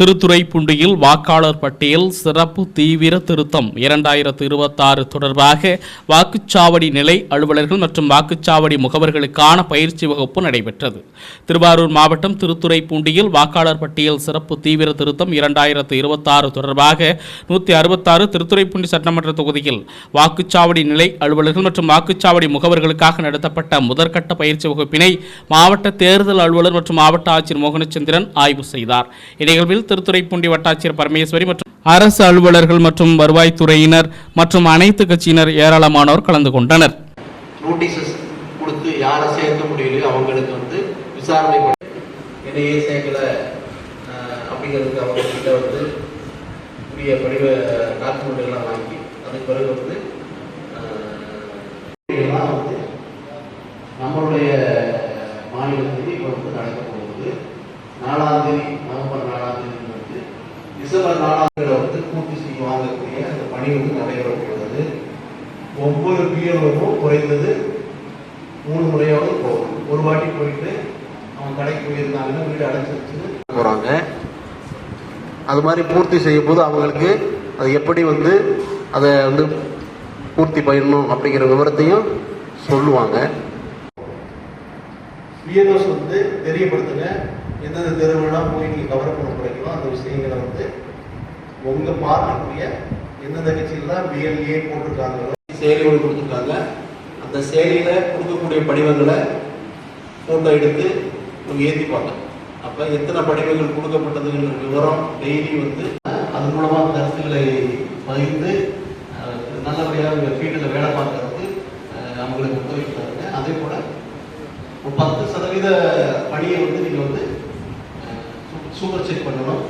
திருத்துறைப்பூண்டியில் வாக்காளர் பட்டியல் சிறப்பு தீவிர திருத்தம். இரண்டாயிரத்து இருபத்தாறு தொடர்பாக வாக்குச்சாவடி நிலை அலுவலர்கள் மற்றும் வாக்குச்சாவடி முகவர்களுக்கான பயிற்சி வகுப்பு நடைபெற்றது. திருவாரூர் மாவட்டம் திருத்துறைப்பூண்டியில் வாக்காளர் பட்டியல் சிறப்பு தீவிர திருத்தம் இரண்டாயிரத்து இருபத்தாறு தொடர்பாக நூற்றி அறுபத்தாறு திருத்துறைப்பூண்டி சட்டமன்ற தொகுதியில் வாக்குச்சாவடி நிலை அலுவலர்கள் மற்றும் வாக்குச்சாவடி முகவர்களுக்காக நடத்தப்பட்ட முதற்கட்ட பயிற்சி வகுப்பினை மாவட்ட தேர்தல் அலுவலர் மற்றும் மாவட்ட ஆட்சியர் மோகனச்சந்திரன் ஆய்வு செய்தார். இந்நிகழ்வில் திருத்துறைப்பூண்டி வட்டாட்சியர் பரமேஸ்வரி மற்றும் அரசு அலுவலர்கள் மற்றும் வருவாய்த்துறையினர் மற்றும் அனைத்து கட்சியினர் ஏராளமானோர் கலந்து கொண்டனர். நோட்டீசஸ் கொடுத்து யாரை சேர்க்க முடியலையோ அவங்களுக்கு வந்து விசாரணை என்னையே சேர்க்கல அப்படிங்கிறதுக்கு அவங்ககிட்ட வந்து உரிய படிவ டாக்குமெண்ட்லாம் வாங்கி அதுக்கு பிறகு வந்து வந்து நம்மளுடைய மாநிலத்தில் இப்போ வந்து நடக்க போகுது. நாலாம் தேதி நவம்பர் நாலாம் டிசம்பர் நாலாவது வந்து பூர்த்தி செய்ய வாங்கக்கூடிய அந்த பணி வந்து நடைபெற போகிறது ஒவ்வொரு பிஎல்ஓவும் குறைந்தது மூணு முறையாவது போகணும் ஒரு வாட்டி போயிட்டு அவங்க கடைக்கு போயிருந்தாங்கன்னா வீடு அடைச்சிருச்சுன்னு போகிறாங்க அது மாதிரி பூர்த்தி செய்யும் போது அவங்களுக்கு அது எப்படி வந்து அதை வந்து பூர்த்தி பண்ணணும் அப்படிங்கிற விவரத்தையும் சொல்லுவாங்க. பிஎல்ஓஸ் வந்து தெரியப்படுத்துங்க. எந்தெந்த தெருவுலாம் போய் நீங்கள் கவர் பண்ண போறீங்களோ அந்த விஷயங்களை வந்து உங்க பார்க்கக்கூடிய எந்தெந்த கட்சியிலாம் பிஎல்ஏ போட்டிருக்காங்களோ செயலி ஒன்று கொடுத்துருக்காங்க. அந்த செயலியில கொடுக்கக்கூடிய படிவங்களை ஃபோட்டோ எடுத்து அவங்க ஏற்றிப்பாங்க அப்போ எத்தனை படிவங்கள் கொடுக்கப்பட்டதுங்கிற விவரம் டெய்லி வந்து அது மூலமாக கருத்துக்களை பகிர்ந்து நல்லபடியாக ஃபீல்டில் வேலை பார்க்கறதுக்கு அவங்களுக்கு உதவிக்கிறாங்க அதே போல் ஒரு பத்து சதவீத பணியை வந்து நீங்கள் வந்து சூப்பர் செக் பண்ணணும்.